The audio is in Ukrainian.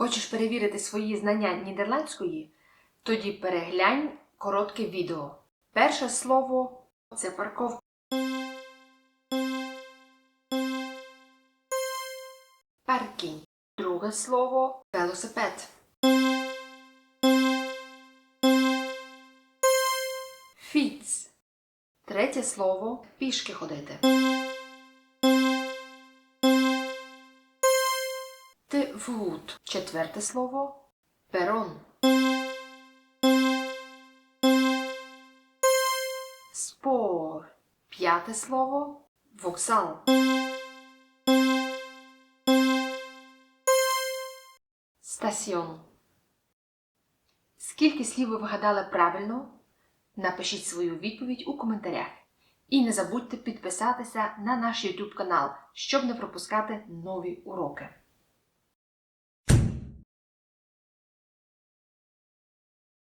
Хочеш перевірити свої знання нідерландської? Тоді переглянь коротке відео. Перше слово це парковка. Паркінг. Друге слово велосипед. Фіц. Третє слово пішки ходити. Ти вгут. Четверте слово перон. Спор. П'яте слово вокзал. Стасіон. Скільки слів ви вгадали правильно? Напишіть свою відповідь у коментарях. І не забудьте підписатися на наш YouTube канал, щоб не пропускати нові уроки.